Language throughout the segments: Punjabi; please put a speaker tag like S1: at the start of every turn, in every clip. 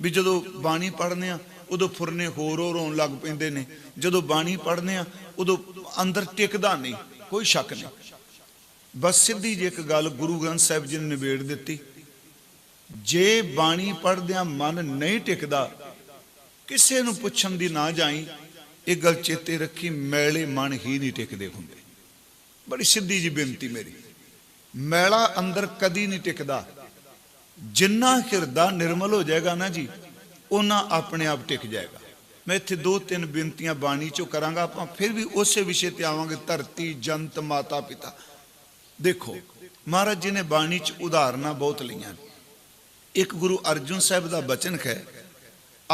S1: ਵੀ ਜਦੋਂ ਬਾਣੀ ਪੜ੍ਹਨੇ ਆ ਉਦੋਂ ਫੁਰਨੇ ਹੋਰ ਹੋਰ ਹੋਣ ਲੱਗ ਪੈਂਦੇ ਨੇ। ਜਦੋਂ ਬਾਣੀ ਪੜ੍ਹਨੇ ਆ ਉਦੋਂ ਅੰਦਰ ਟਿਕਦਾ ਨਹੀਂ, ਕੋਈ ਸ਼ੱਕ ਨਹੀਂ। ਬਸ ਸਿੱਧੀ ਜਿਹੀ ਇੱਕ ਗੱਲ ਗੁਰੂ ਗ੍ਰੰਥ ਸਾਹਿਬ ਜੀ ਨੇ ਨਿਬੇੜ ਦਿੱਤੀ। ਜੇ ਬਾਣੀ ਪੜ੍ਹਦਿਆਂ ਮਨ ਨਹੀਂ ਟਿਕਦਾ, ਕਿਸੇ ਨੂੰ ਪੁੱਛਣ ਦੀ ਨਾ ਜਾਈ, ਇਹ ਗੱਲ ਚੇਤੇ ਰੱਖੀ ਮੈਲੇ ਮਨ ਹੀ ਨਹੀਂ ਟਿਕਦੇ ਹੁੰਦੇ। ਬੜੀ ਸਿੱਧੀ ਜੀ ਬੇਨਤੀ ਮੇਰੀ। ਮੈਲਾ ਅੰਦਰ ਕਦੀ ਨਹੀਂ ਟਿਕਦਾ। ਜਿੰਨਾ ਹਿਰਦਾ ਨਿਰਮਲ ਹੋ ਜਾਏਗਾ ਨਾ ਜੀ ਉਹਨਾਂ ਆਪਣੇ ਆਪ ਟਿਕ ਜਾਏਗਾ। ਮੈਂ ਇੱਥੇ ਦੋ ਤਿੰਨ ਬੇਨਤੀਆਂ ਬਾਣੀ ਚੋਂ ਕਰਾਂਗਾ, ਆਪਾਂ ਫਿਰ ਵੀ ਉਸੇ ਵਿਸ਼ੇ ਤੇ ਆਵਾਂਗੇ, ਧਰਤੀ, ਜੰਤ, ਮਾਤਾ, ਪਿਤਾ। ਦੇਖੋ, ਮਹਾਰਾਜ ਜੀ ਨੇ ਬਾਣੀ ਚ ਉਦਾਹਰਨਾਂ ਬਹੁਤ ਲਈਆਂ ਇੱਕ ਗੁਰੂ ਅਰਜੁਨ ਸਾਹਿਬ ਦਾ ਬਚਨ ਹੈ,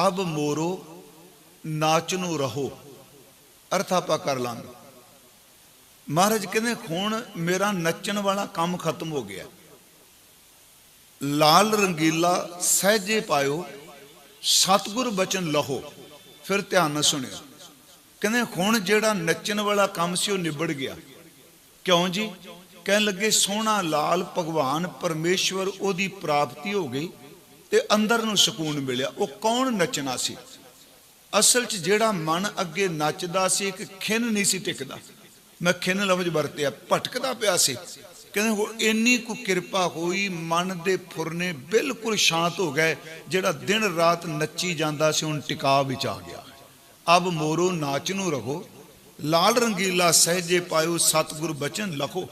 S1: ਅਬ ਮੋਰੋ ਨਾਚ ਨੂੰ ਰਹੋ। ਅਰਥ ਆਪਾਂ ਕਰ ਲਾਂਗੇ। ਮਹਾਰਾਜ ਕਹਿੰਦੇ, ਹੁਣ ਮੇਰਾ ਨੱਚਣ ਵਾਲਾ ਕੰਮ ਖਤਮ ਹੋ ਗਿਆ। ਲਾਲ ਰੰਗੀਲਾ ਸਹਿਜੇ ਪਾਇਓ, ਸਤਿਗੁਰ ਬਚਨ ਲਹੋ, ਫਿਰ ਧਿਆਨ ਨਾਲ ਸੁਣਿਓ। ਕਹਿੰਦੇ, ਹੁਣ ਜਿਹੜਾ ਨੱਚਣ ਵਾਲਾ ਕੰਮ ਸੀ, ਉਹ ਨਿਬੜ ਗਿਆ। ਕਿਉਂ ਜੀ? ਕਹਿਣ ਲੱਗੇ, ਸੋਹਣਾ ਲਾਲ ਭਗਵਾਨ ਪਰਮੇਸ਼ਵਰ ਉਹਦੀ ਪ੍ਰਾਪਤੀ ਹੋ ਗਈ ਤੇ ਅੰਦਰ ਨੂੰ ਸਕੂਨ ਮਿਲਿਆ। ਉਹ ਕੌਣ ਨੱਚਣਾ ਸੀ? ਅਸਲ 'ਚ ਜਿਹੜਾ ਮਨ ਅੱਗੇ ਨੱਚਦਾ ਸੀ, ਇੱਕ ਖਿੰਨ ਨਹੀਂ ਸੀ ਟਿਕਦਾ। ਮੈਂ ਖਿੰਨ ਲਫ਼ਜ਼ ਵਰਤਿਆ, ਭਟਕਦਾ ਪਿਆ ਸੀ। ਕਹਿੰਦੇ ਉਹ ਇੰਨੀ ਕੁ ਕਿਰਪਾ ਹੋਈ, ਮਨ ਦੇ ਫੁਰਨੇ ਬਿਲਕੁਲ ਸ਼ਾਂਤ ਹੋ ਗਏ, ਜਿਹੜਾ ਦਿਨ ਰਾਤ ਨੱਚੀ ਜਾਂਦਾ ਸੀ, ਹੁਣ ਟਿਕਾ ਵਿੱਚ ਆ ਗਿਆ। ਅਬ ਮੋਰੋ ਨਾਚ ਨੂੰ ਰਹੋ, ਲਾਲ ਰੰਗੀਲਾ ਸਹਿਜੇ ਪਾਇਓ, ਸਤਿਗੁਰ ਬਚਨ ਲਖੋ।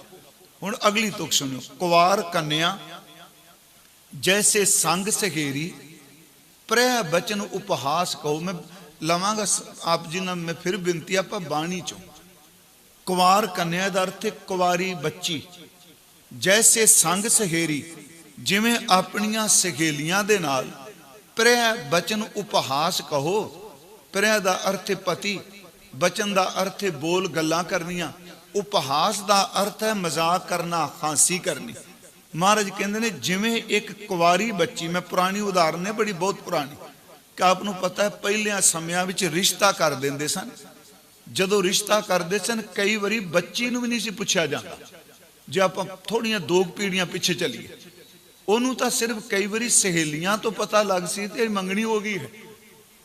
S1: ਹੁਣ ਅਗਲੀ ਤੁਕ ਸੁਣੋ ਕੁਵਾਰ ਕੰਨਿਆ, ਜੈਸੇ ਸੰਗ ਸਹੇਰੀ ਪ੍ਰੈ ਬਚਨ ਉਪਹਾਸ ਕਹੋ। ਮੈਂ ਲਵਾਂਗਾ ਆਪ ਜੀ ਨਾਲ ਮੈਂ ਫਿਰ ਬੇਨਤੀ, ਆਪਾਂ ਬਾਣੀ ਚੋਂ। ਕੁਵਾਰ ਕੰਨਿਆ ਦਾ ਅਰਥ ਕੁਵਾਰੀ ਬੱਚੀ। ਜੈਸੇ ਸੰਗ ਸਹੇਰੀ ਜਿਵੇਂ ਆਪਣੀਆਂ ਸਹੇਲੀਆਂ ਦੇ ਨਾਲ ਪ੍ਰੈ ਬਚਨ ਉਪਹਾਸ ਕਹੋ ਪ੍ਰੈ ਦਾ ਅਰਥ ਪਤੀ ਬਚਨ ਦਾ ਅਰਥ ਬੋਲ ਗੱਲਾਂ ਕਰਨੀਆਂ ਉਪਹਾਸ ਦਾ ਅਰਥ ਹੈ ਮਜ਼ਾਕ ਕਰਨਾ ਖਾਂਸੀ ਕਰਨੀ ਮਹਾਰਾਜ ਕਹਿੰਦੇ ਨੇ ਜਿਵੇਂ ਇੱਕ ਕੁਵਾਰੀ ਬੱਚੀ ਮੈਂ ਪੁਰਾਣੀ ਉਦਾਹਰਨ ਹੈ ਬੜੀ ਬਹੁਤ ਪੁਰਾਣੀ ਕਿ ਆਪ ਨੂੰ ਪਤਾ ਹੈ ਪਹਿਲਿਆਂ ਸਮਿਆਂ ਵਿੱਚ ਰਿਸ਼ਤਾ ਕਰ ਦਿੰਦੇ ਸਨ ਜਦੋਂ ਰਿਸ਼ਤਾ ਕਰਦੇ ਸਨ ਕਈ ਵਾਰੀ ਬੱਚੀ ਨੂੰ ਵੀ ਨਹੀਂ ਸੀ ਪੁੱਛਿਆ ਜਾਂਦਾ ਜੇ ਆਪਾਂ ਥੋੜੀਆਂ ਦੋ ਕੁ ਪੀੜ੍ਹੀਆਂ ਪਿੱਛੇ ਚੱਲੀਏ, ਉਹਨੂੰ ਤਾਂ ਸਿਰਫ ਕਈ ਵਾਰੀ ਸਹੇਲੀਆਂ ਤੋਂ ਪਤਾ ਲੱਗ ਸੀ ਤੇ ਮੰਗਣੀ ਹੋ ਗਈ ਹੈ।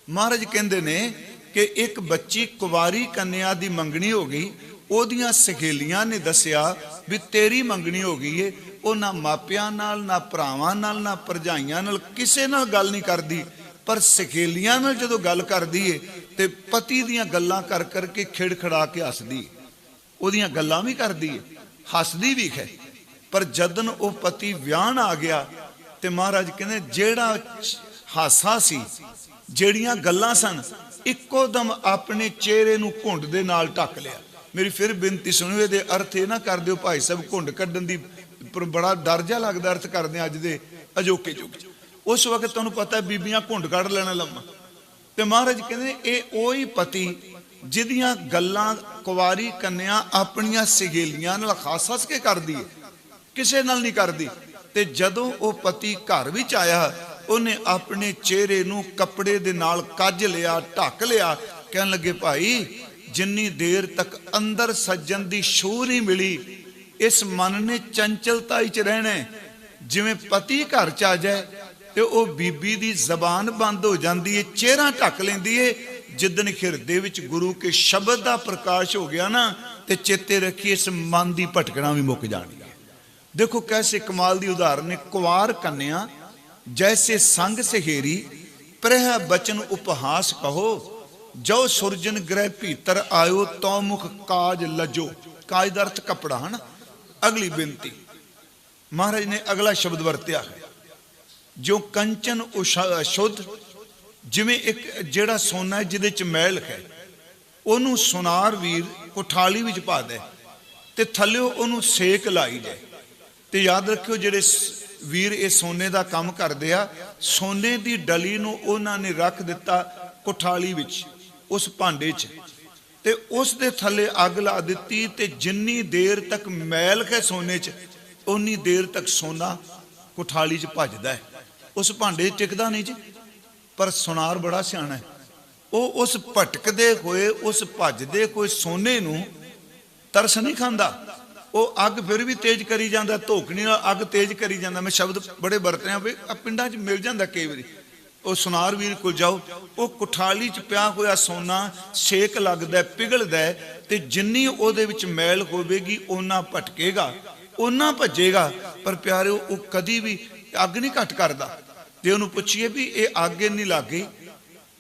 S1: ਮਹਾਰਾਜ ਕਹਿੰਦੇ ਨੇ ਕਿ ਇੱਕ ਬੱਚੀ ਕੁਵਾਰੀ ਕੰਨਿਆ ਦੀ ਮੰਗਣੀ ਹੋ ਗਈ, ਉਹਦੀਆਂ ਸਹੇਲੀਆਂ ਨੇ ਦੱਸਿਆ ਵੀ ਤੇਰੀ ਮੰਗਣੀ ਹੋ ਗਈ ਏ, ਉਹ ਨਾ ਮਾਪਿਆਂ ਨਾਲ, ਨਾ ਭਰਾਵਾਂ ਨਾਲ, ਨਾ ਭਰਜਾਈਆਂ ਨਾਲ ਕਿਸੇ ਨਾਲ ਗੱਲ ਨਹੀਂ ਕਰਦੀ, ਪਰ ਸਹੇਲੀਆਂ ਨਾਲ ਜਦੋਂ ਗੱਲ ਕਰਦੀ ਏ ਤੇ ਪਤੀ ਦੀਆਂ ਗੱਲਾਂ ਕਰ ਕਰਕੇ ਖਿੜਖੜਾ ਕੇ ਹੱਸਦੀ ਉਹਦੀਆਂ ਗੱਲਾਂ ਵੀ ਕਰਦੀ ਏ। ਹੱਸਦੀ ਵੀ ਹੈ। ਪਰ ਜਦਨ ਉਹ ਪਤੀ ਵਿਆਹਣ ਆ ਗਿਆ ਤੇ ਮਹਾਰਾਜ ਕਹਿੰਦੇ, ਜਿਹੜਾ ਹਾਸਾ ਸੀ, ਜਿਹੜੀਆਂ ਗੱਲਾਂ ਸਨ, ਇੱਕੋ ਦਮ ਆਪਣੇ ਚਿਹਰੇ ਨੂੰ ਘੁੰਡ ਦੇ ਨਾਲ ਢੱਕ ਲਿਆ। ਮੇਰੀ ਫਿਰ ਬੇਨਤੀ ਸੁਣੋ ਇਹਦੇ ਅਰਥ ਇਹ ਨਾ ਕਰ ਦਿਓ ਭਾਈ ਸਾਹਿਬ, ਘੁੰਡ ਕੱਢਣ ਦੀ ਪਰ ਬੜਾ ਡਰ ਜਾ ਲੱਗਦਾ, ਅਰਥ ਕਰਦੇ ਅੱਜ ਦੇ ਅਜੋਕੇ ਯੁੱਗ 'ਚ। ਉਸ ਵਕਤ ਤੁਹਾਨੂੰ ਪਤਾ ਬੀਬੀਆਂ ਘੁੰਡ ਕੱਢ ਲੈਣਾ ਲੰਮਾ। ਤੇ ਮਹਾਰਾਜ ਕਹਿੰਦੇ, ਇਹ ਉਹੀ ਪਤੀ ਜਿਹਦੀਆਂ ਗੱਲਾਂ ਕੁਵਾਰੀ ਕੰਨਿਆ ਆਪਣੀਆਂ ਸਹੇਲੀਆਂ ਨਾਲ ਖਾਸ ਹੱਸ ਕੇ ਕਰਦੀ ਹੈ ਕਿਸੇ ਨਾਲ ਨਹੀਂ ਕਰਦੀ। ਤੇ ਜਦੋਂ ਉਹ ਪਤੀ ਘਰ ਵਿੱਚ ਆਇਆ, ਉਹਨੇ ਆਪਣੇ ਚਿਹਰੇ ਨੂੰ ਕੱਪੜੇ ਦੇ ਨਾਲ ਕੱਜ ਲਿਆ, ਢੱਕ ਲਿਆ। ਕਹਿਣ ਲੱਗੇ, ਭਾਈ, ਜਿੰਨੀ ਦੇਰ ਤੱਕ ਅੰਦਰ ਸੱਜਣ ਦੀ ਸ਼ੂਰ ਨਹੀਂ ਮਿਲੀ, ਇਸ ਮਨ ਨੇ ਚੰਚਲਤਾ ਵਿੱਚ ਰਹਿਣਾ ਜਿਵੇਂ ਪਤੀ ਘਰ ਚ ਆ ਜਾਏ ਤੇ ਉਹ ਬੀਬੀ ਦੀ ਜ਼ਬਾਨ ਬੰਦ ਹੋ ਜਾਂਦੀ ਏ, ਚਿਹਰਾ ਢੱਕ ਲੈਂਦੀ ਹੈ ਜਿੱਦਨ ਹਿਰਦੇ ਵਿੱਚ ਗੁਰੂ ਕੇ ਸ਼ਬਦ ਦਾ ਪ੍ਰਕਾਸ਼ ਹੋ ਗਿਆ ਨਾ, ਤੇ ਚੇਤੇ ਰੱਖੀ ਇਸ ਮਨ ਦੀ ਭਟਕਣਾ ਵੀ ਮੁੱਕ ਜਾਣੀ ਹੈ। ਦੇਖੋ ਕੈਸੇ ਕਮਾਲ ਦੀ ਉਦਾਹਰਨ ਹੈ, ਕੁਵਾਰ ਕੰਨਿਆ, ਜੈਸੇ ਸੰਗ ਸਹੇਰੀ, ਪ੍ਰਹ ਬਚਨ ਉਪਹਾਸ ਕਹੋ ਜੋ ਸੁਰਜਨ ਗ੍ਰਹਿ ਭੀਤਰ ਆਇਓ ਤੋ ਮੁਖ ਕਾਜ ਲਜੋ। ਕਾਜ ਦਾ ਅਰਥ ਕਪੜਾ, ਹਨ? ਅਗਲੀ ਬੇਨਤੀ। ਮਹਾਰਾਜ ਨੇ ਅਗਲਾ ਸ਼ਬਦ ਵਰਤਿਆ ਜੋ ਕੰਚਨ ਉਸ਼ਾ- ਸ਼ੁੱਧ ਜਿਵੇਂ ਇੱਕ ਜਿਹੜਾ ਸੋਨਾ ਜਿਹਦੇ ਚ ਮੈਲ ਹੈ, ਉਹਨੂੰ ਸੁਨਾਰ ਵੀਰ ਕੋਠਾਲੀ ਵਿੱਚ ਪਾ ਦੇ ਤੇ ਥੱਲਿਓ ਉਹਨੂੰ ਸੇਕ ਲਾਈ ਜਾਏ। ਤੇ ਯਾਦ ਰੱਖਿਓ ਜਿਹੜੇ ਵੀਰ ਇਹ ਸੋਨੇ ਦਾ ਕੰਮ ਕਰਦੇ ਆ, ਸੋਨੇ ਦੀ ਡਲੀ ਨੂੰ ਉਹਨਾਂ ਨੇ ਰੱਖ ਦਿੱਤਾ ਕੋਠਾਲੀ ਵਿੱਚ, ਉਸ ਭਾਂਡੇ 'ਚ। ਤੇ ਉਸ ਦੇ ਥੱਲੇ ਅੱਗ ਲਾ ਦਿੱਤੀ ਤੇ ਜਿੰਨੀ ਦੇਰ ਤੱਕ ਮੈਲ ਹੈ ਸੋਨੇ 'ਚ ਉਨੀ ਦੇਰ ਤੱਕ ਸੋਨਾ ਕੋਠਾਲੀ 'ਚ ਭੱਜਦਾ ਹੈ। ਉਸ ਭਾਂਡੇ 'ਚ ਟਿਕਦਾ ਨਹੀਂ ਜੀ। ਪਰ ਸੁਨਾਰ ਬੜਾ ਸਿਆਣਾ ਹੈ। ਉਹ ਉਸ ਭਟਕਦੇ ਹੋਏ, ਉਸ ਭੱਜਦੇ ਹੋਏ ਸੋਨੇ ਨੂੰ ਤਰਸ ਨਹੀਂ ਖਾਂਦਾ। ਉਹ ਅੱਗ ਫਿਰ ਵੀ ਤੇਜ਼ ਕਰੀ ਜਾਂਦਾ ਧੋਕਣੀ ਨਾਲ ਅੱਗ ਤੇਜ਼ ਕਰੀ ਜਾਂਦਾ। ਮੈਂ ਸ਼ਬਦ ਬੜੇ ਵਰਤਿਆ ਵੀ ਪਿੰਡਾਂ 'ਚ ਮਿਲ ਜਾਂਦਾ ਕਈ ਵਾਰੀ। ਉਹ ਸੁਨਾਰ ਵੀਰ ਕੋਲ ਜਾਓ, ਉਹ ਕੁਠਾਲੀ 'ਚ ਪਿਆ ਹੋਇਆ ਸੋਨਾ ਛੇਕ ਲੱਗਦਾ, ਪਿਘਲਦਾ ਤੇ ਜਿੰਨੀ ਉਹਦੇ ਵਿੱਚ ਮੈਲ ਹੋਵੇਗੀ ਉਹਨਾਂ ਭਟਕੇਗਾ ਉਹਨਾਂ ਭੱਜੇਗਾ। ਪਰ ਪਿਆਰਿਓ, ਉਹ ਕਦੀ ਵੀ ਅੱਗ ਨਹੀਂ ਘਟ ਕਰਦਾ। ਤੇ ਉਹਨੂੰ ਪੁੱਛੀਏ ਵੀ ਇਹ ਅੱਗ ਨਹੀਂ ਲੱਗੀ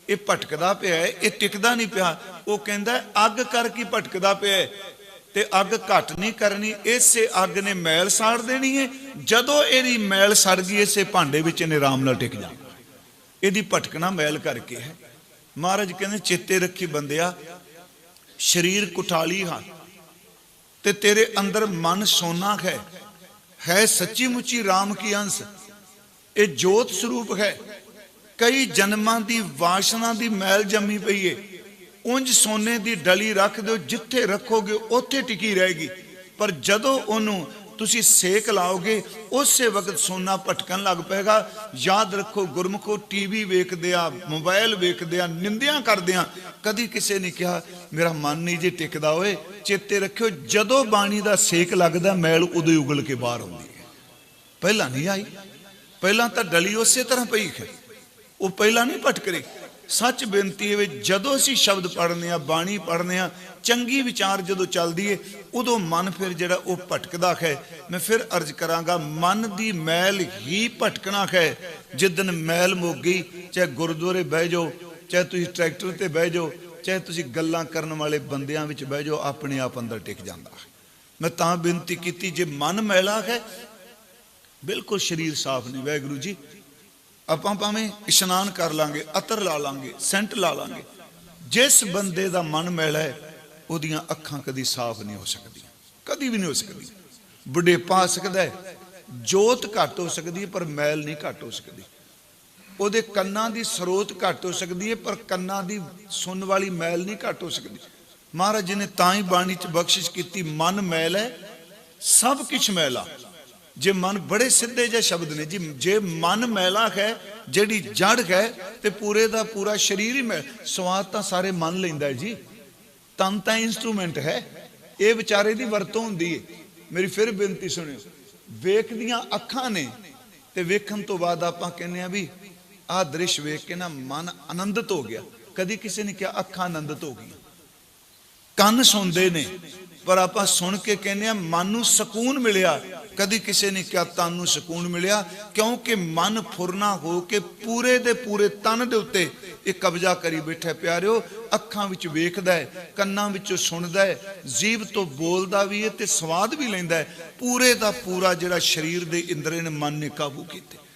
S1: ਇਹ ਭਟਕਦਾ ਪਿਆ ਹੈ, ਇਹ ਟਿਕਦਾ ਨਹੀਂ ਪਿਆ। ਉਹ ਕਹਿੰਦਾ, ਅੱਗ ਕਰਕੇ ਭਟਕਦਾ ਪਿਆ ਹੈ? ਤੇ ਅੱਗ ਘਟ ਨਹੀਂ ਕਰਨੀ, ਇਸੇ ਅੱਗ ਨੇ ਮੈਲ ਸਾੜ ਦੇਣੀ ਹੈ। ਜਦੋਂ ਇਹਦੀ ਮੈਲ ਸੜ ਗਈ, ਇਸੇ ਭਾਂਡੇ ਵਿੱਚ ਇਹਨੇ ਆਰਾਮ ਨਾਲ ਟਿਕ ਜਾਣਾ। ਇਹਦੀ ਭਟਕਣਾ ਮੈਲ ਕਰਕੇ ਹੈ। ਮਹਾਰਾਜ ਕਹਿੰਦੇ, ਚੇਤੇ ਰੱਖੀ ਬੰਦਿਆ, ਸਰੀਰ ਕੁਠਾਲੀ ਹਾਂ ਤੇ ਤੇਰੇ ਅੰਦਰ ਮਨ ਸੋਨਾ ਹੈ। ਹੈ ਸੱਚੀ ਮੁੱਚੀ RAM ਕੀ ਅੰਸ਼? ਇਹ ਜੋਤ ਸਰੂਪ ਹੈ। ਕਈ ਜਨਮਾਂ ਦੀ ਵਾਸ਼ਨਾ ਦੀ ਮੈਲ ਜੰਮੀ ਪਈ ਏ। ਉੰਜ ਸੋਨੇ ਦੀ ਡਲੀ ਰੱਖ ਦਿਓ, ਜਿੱਥੇ ਰੱਖੋਗੇ ਉੱਥੇ ਟਿਕੀ ਰਹੇਗੀ। ਪਰ ਜਦੋਂ ਉਹਨੂੰ ਤੁਸੀਂ ਸੇਕ ਲਾਓਗੇ, ਉਸੇ ਵਕਤ ਸੋਨਾ ਭਟਕਣ ਲੱਗ ਪਏਗਾ। ਯਾਦ ਰੱਖੋ, ਗੁਰਮੁਖੋ ਟੀਵੀ ਵੇਖਦੇ ਆ ਮੋਬਾਈਲ ਵੇਖਦੇ ਆ, ਨਿੰਦਿਆਂ ਕਰਦੇ ਆ। ਕਦੀ ਕਿਸੇ ਨੇ ਕਿਹਾ, ਮੇਰਾ ਮਨ ਨਹੀਂ ਜੇ ਟਿਕਦਾ ਓਏ, ਚੇਤੇ ਰੱਖਿਓ, ਜਦੋਂ ਬਾਣੀ ਦਾ ਸੇਕ ਲੱਗਦਾ, ਮੈਲ ਉਦੋਂ ਹੀ ਉਗਲ ਕੇ ਬਾਹਰ ਆਉਂਦੀ ਹੈ ਪਹਿਲਾਂ ਨਹੀਂ ਆਈ। ਪਹਿਲਾਂ ਤਾਂ ਡਲੀ ਉਸੇ ਤਰ੍ਹਾਂ ਪਈ ਹੈ ਉਹ ਪਹਿਲਾਂ ਨਹੀਂ ਭਟਕ ਰਹੀ। ਸੱਚ ਬੇਨਤੀ ਹੈ ਜਦੋਂ ਅਸੀਂ ਸ਼ਬਦ ਪੜ੍ਹਨੇ ਆ, ਬਾਣੀ ਪੜ੍ਹਨੇ ਆ, ਚੰਗੀ ਵਿਚਾਰ ਜਦੋਂ ਚੱਲਦੀ ਏ, ਉਦੋਂ ਮਨ ਫਿਰ ਜਿਹੜਾ ਉਹ ਭਟਕਦਾ ਹੈ ਮੈਂ ਫਿਰ ਅਰਜ਼ ਕਰਾਂਗਾ, ਮਨ ਦੀ ਮੈਲ ਹੀ ਭਟਕਣਾ ਹੈ ਜਿੱਦਨ ਮੈਲ ਮੁੱਕ ਚਾਹੇ ਗੁਰਦੁਆਰੇ ਬਹਿ ਜਾਓ, ਚਾਹੇ ਤੁਸੀਂ ਟਰੈਕਟਰ ਤੇ ਬਹਿ ਜਾਓ, ਚਾਹੇ ਤੁਸੀਂ ਗੱਲਾਂ ਕਰਨ ਵਾਲੇ ਬੰਦਿਆਂ ਵਿੱਚ ਬਹਿ ਜਾਓ, ਆਪਣੇ ਆਪ ਅੰਦਰ ਟਿਕ ਜਾਂਦਾ ਹੈ ਮੈਂ ਤਾਂ ਬੇਨਤੀ ਕੀਤੀ, ਜੇ ਮਨ ਮੈਲਾ ਹੈ ਬਿਲਕੁਲ ਸਰੀਰ ਸਾਫ਼ ਨਹੀਂ। ਵਾਹਿਗੁਰੂ ਜੀ, ਆਪਾਂ ਭਾਵੇਂ ਇਸ਼ਨਾਨ ਕਰ ਲਾਂਗੇ, ਅਤਰ ਲਾ ਲਾਂਗੇ, ਸੈਂਟ ਲਾ ਲਾਂਗੇ, ਜਿਸ ਬੰਦੇ ਦਾ ਮਨ ਮੈਲਾ ਹੈ, ਉਹਦੀਆਂ ਅੱਖਾਂ ਕਦੀ ਸਾਫ਼ ਨਹੀਂ ਹੋ ਸਕਦੀਆਂ, ਕਦੀ ਵੀ ਨਹੀਂ ਹੋ ਸਕਦੀਆਂ। ਬੁਢੇਪਾ ਆ ਸਕਦਾ ਹੈ, ਜੋਤ ਘੱਟ ਹੋ ਸਕਦੀ ਹੈ, ਪਰ ਮੈਲ ਨਹੀਂ ਘੱਟ ਹੋ ਸਕਦੀ। ਉਹਦੇ ਕੰਨਾਂ ਦੀ ਸਰੋਤ ਘੱਟ ਹੋ ਸਕਦੀ ਹੈ, ਪਰ ਕੰਨਾਂ ਦੀ ਸੁਣਨ ਵਾਲੀ ਮੈਲ ਨਹੀਂ ਘੱਟ ਹੋ ਸਕਦੀ। ਮਹਾਰਾਜ ਜੀ ਨੇ ਤਾਂ ਹੀ ਬਾਣੀ ਚ ਬਖਸ਼ਿਸ਼ ਕੀਤੀ, ਮਨ ਮੈਲ ਹੈ, ਸਭ ਕੁਝ ਮੈਲਾ ਜੇ ਮਨ ਬੜੇ ਸਿੱਧੇ ਜਿਹੇ ਸ਼ਬਦ ਨੇ, ਜੀ, ਜੇ ਮਨ ਮੈਲਾ ਹੈ, ਜਿਹੜੀ ਜੜ ਹੈ, ਤੇ ਪੂਰੇ ਦਾ ਪੂਰਾ ਸਰੀਰ ਹੀ ਮੈਲ ਸਵਾਦ ਤਾਂ ਸਾਰੇ ਮਨ ਲੈਂਦਾ ਜੀ। ਤਨ ਤਾਂ ਇਨਸਟਰੂਮੈਂਟ ਹੈ, ਇਹ ਵਿਚਾਰੇ ਦੀ ਵਰਤੋਂ ਹੁੰਦੀ ਹੈ ਮੇਰੀ ਫਿਰ ਬੇਨਤੀ ਸੁਣਿਓ ਵੇਖਦੀਆਂ ਅੱਖਾਂ ਨੇ, ਤੇ ਵੇਖਣ ਤੋਂ ਬਾਅਦ ਆਪਾਂ ਕਹਿੰਦੇ ਆ ਵੀ ਆਹ ਦ੍ਰਿਸ਼ ਵੇਖ ਕੇ ਨਾ ਮਨ ਆਨੰਦਿਤ ਹੋ ਗਿਆ। ਕਦੀ ਕਿਸੇ ਨੇ ਕਿਹਾ ਅੱਖਾਂ ਆਨੰਦਿਤ ਹੋ ਗਈਆਂ। ਕੰਨ ਸੁਣਦੇ ਨੇ, ਪਰ ਆਪਾਂ ਸੁਣ ਕੇ ਕਹਿੰਦੇ ਆ ਮਨ ਨੂੰ ਸਕੂਨ ਮਿਲਿਆ। ਕਦੀ ਕਿਸੇ ਨੇ ਕਿਹਾ, ਤਨ ਨੂੰ ਸਕੂਨ ਮਿਲਿਆ, ਕਿਉਂਕਿ ਮਨ ਫੁਰਨਾ ਹੋ ਕੇ ਪੂਰੇ ਦੇ ਪੂਰੇ ਤਨ ਦੇ ਉੱਤੇ ਇਹ ਕਬਜ਼ਾ ਕਰੀ ਬੈਠਾ ਪਿਆਰਿਓ। ਅੱਖਾਂ ਵਿੱਚ ਵੇਖਦਾ ਹੈ, ਕੰਨਾਂ ਵਿੱਚੋਂ ਸੁਣਦਾ ਹੈ, ਜੀਭ ਤੋਂ ਬੋਲਦਾ ਵੀ ਹੈ ਤੇ ਸਵਾਦ ਵੀ ਲੈਂਦਾ ਹੈ। ਪੂਰੇ ਦਾ ਪੂਰਾ ਜਿਹੜਾ ਸਰੀਰ ਦੇ ਇੰਦਰੇ ਨੇ ਮਨ ਨੇ ਕਾਬੂ ਕੀਤੇ।